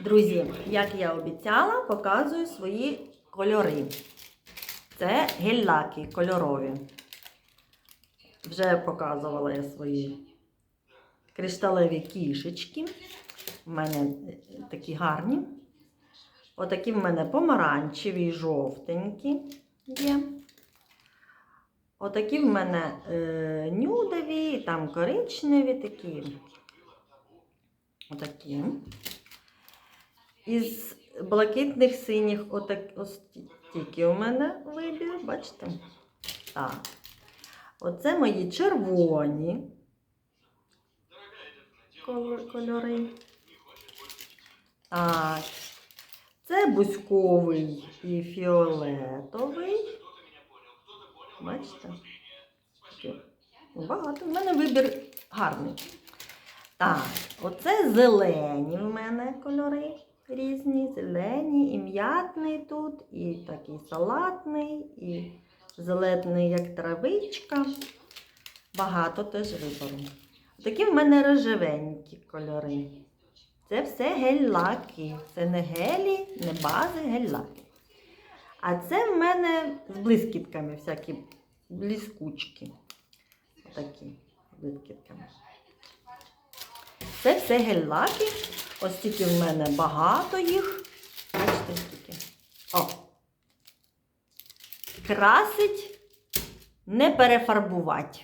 Друзі, як я обіцяла, показую свої кольори. Це гель-лаки кольорові. Вже показувала я свої кришталеві кішечки. У мене такі гарні. Отакі в мене помаранчеві, жовтенькі є. Отакі в мене е, нюдові, там коричневі такі. Отакі. Із блакитних синіх отак, ось тільки у мене вибір, бачите? Так. Оце мої червоні кольори. Так. Це бузьковий і фіолетовий. Бачите? Багато. У мене вибір гарний. Так, оце зелені в мене кольори різні. Зелені, і м'ятний тут, і такий салатний, і зелений, як травичка. Багато теж вибору. Такі в мене рожевенькі кольори. Це все гель-лаки. Це не гелі, не бази, гель-лаки. А це в мене з блискітками всякі блискучки. Отакі блискітками. Це все гель-лаки. Ось тільки в мене багато їх. Бачите, скільки. О! Красить, не перефарбувати.